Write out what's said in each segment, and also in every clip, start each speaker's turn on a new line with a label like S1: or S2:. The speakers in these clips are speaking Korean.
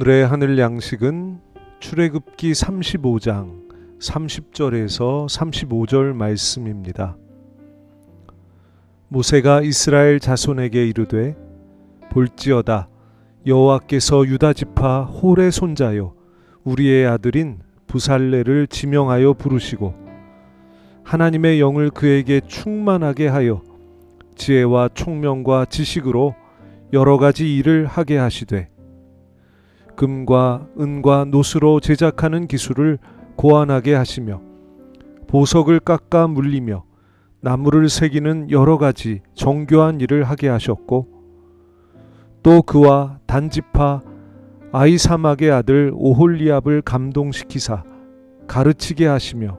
S1: 오늘의 하늘 양식은 출애굽기 35장 30절에서 35절 말씀입니다. 모세가 이스라엘 자손에게 이르되 볼지어다 여호와께서 유다 지파 홀의 손자요 우리의 아들인 부살레를 지명하여 부르시고 하나님의 영을 그에게 충만하게 하여 지혜와 총명과 지식으로 여러 가지 일을 하게 하시되 금과 은과 노스로 제작하는 기술을 고안하게 하시며 보석을 깎아 물리며 나무를 새기는 여러 가지 정교한 일을 하게 하셨고 또 그와 단지파 아이사막의 아들 오홀리압을 감동시키사 가르치게 하시며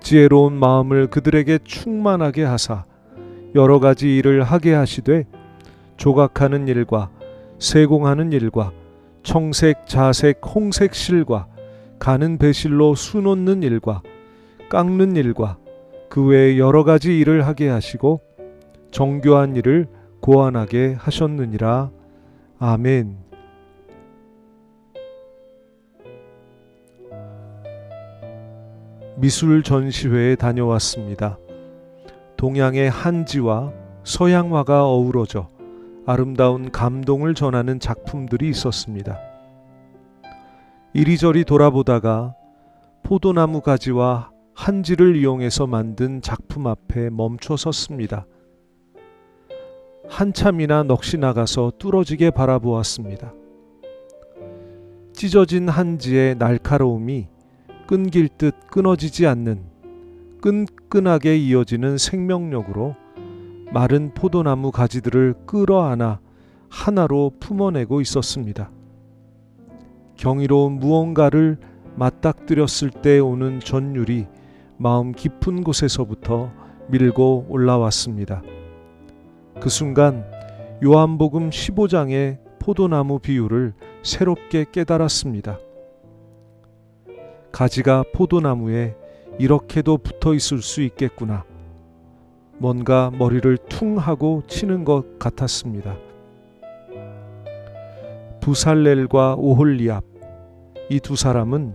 S1: 지혜로운 마음을 그들에게 충만하게 하사 여러 가지 일을 하게 하시되 조각하는 일과 세공하는 일과 청색, 자색, 홍색 실과 가는 배실로 수놓는 일과 깎는 일과 그 외에 여러 가지 일을 하게 하시고 정교한 일을 고안하게 하셨느니라. 아멘. 미술 전시회에 다녀왔습니다. 동양의 한지와 서양화가 어우러져 아름다운 감동을 전하는 작품들이 있었습니다. 이리저리 돌아보다가 포도나무 가지와 한지를 이용해서 만든 작품 앞에 멈춰 섰습니다. 한참이나 넋이 나가서 뚫어지게 바라보았습니다. 찢어진 한지의 날카로움이 끊길 듯 끊어지지 않는 끈끈하게 이어지는 생명력으로 마른 포도나무 가지들을 끌어안아 하나로 품어내고 있었습니다. 경이로운 무언가를 맞닥뜨렸을 때 오는 전율이 마음 깊은 곳에서부터 밀고 올라왔습니다. 그 순간 요한복음 15장의 포도나무 비유를 새롭게 깨달았습니다. 가지가 포도나무에 이렇게도 붙어 있을 수 있겠구나. 뭔가 머리를 퉁 하고 치는 것 같았습니다. 부살렐과 오홀리압 이 두 사람은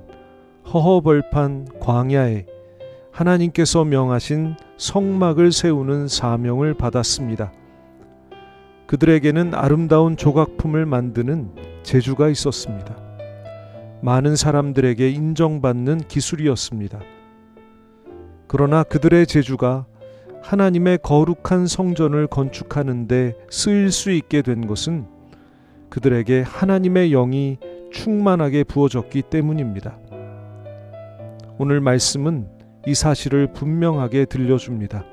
S1: 허허벌판 광야에 하나님께서 명하신 성막을 세우는 사명을 받았습니다. 그들에게는 아름다운 조각품을 만드는 재주가 있었습니다. 많은 사람들에게 인정받는 기술이었습니다. 그러나 그들의 재주가 하나님의 거룩한 성전을 건축하는데 쓰일 수 있게 된 것은 그들에게 하나님의 영이 충만하게 부어졌기 때문입니다. 오늘 말씀은 이 사실을 분명하게 들려줍니다.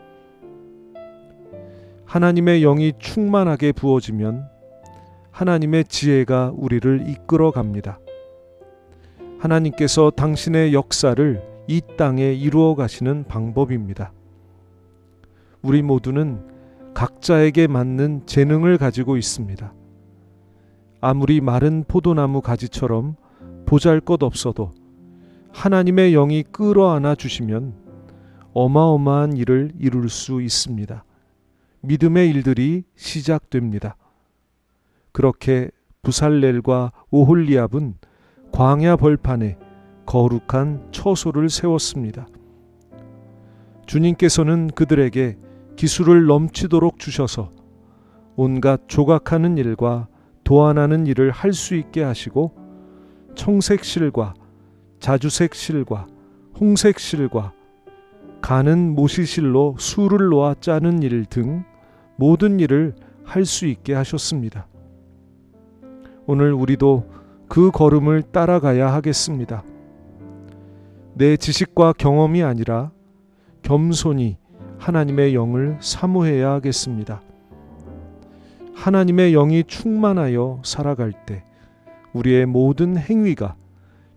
S1: 하나님의 영이 충만하게 부어지면 하나님의 지혜가 우리를 이끌어 갑니다. 하나님께서 당신의 역사를 이 땅에 이루어 가시는 방법입니다. 우리 모두는 각자에게 맞는 재능을 가지고 있습니다. 아무리 마른 포도나무 가지처럼 보잘 것 없어도 하나님의 영이 끌어안아 주시면 어마어마한 일을 이룰 수 있습니다. 믿음의 일들이 시작됩니다. 그렇게 부살렐과 오홀리압은 광야 벌판에 거룩한 처소를 세웠습니다. 주님께서는 그들에게 기술을 넘치도록 주셔서 온갖 조각하는 일과 도안하는 일을 할 수 있게 하시고 청색 실과 자주색 실과 홍색 실과 가는 모시실로 술을 놓아 짜는 일 등 모든 일을 할 수 있게 하셨습니다. 오늘 우리도 그 걸음을 따라가야 하겠습니다. 내 지식과 경험이 아니라 겸손히 하나님의 영을 사모해야 하겠습니다. 하나님의 영이 충만하여 살아갈 때 우리의 모든 행위가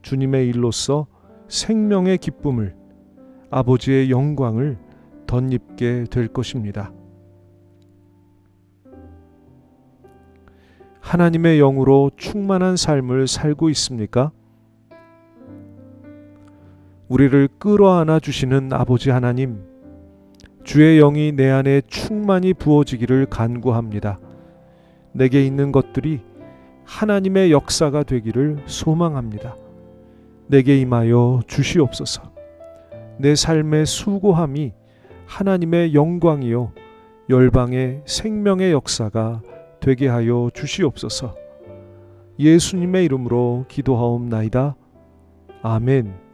S1: 주님의 일로서 생명의 기쁨을 아버지의 영광을 덧입게 될 것입니다. 하나님의 영으로 충만한 삶을 살고 있습니까? 우리를 끌어안아 주시는 아버지 하나님, 주의 영이 내 안에 충만히 부어지기를 간구합니다. 내게 있는 것들이 하나님의 역사가 되기를 소망합니다. 내게 임하여 주시옵소서. 내 삶의 수고함이 하나님의 영광이요 열방의 생명의 역사가 되게 하여 주시옵소서. 예수님의 이름으로 기도하옵나이다. 아멘.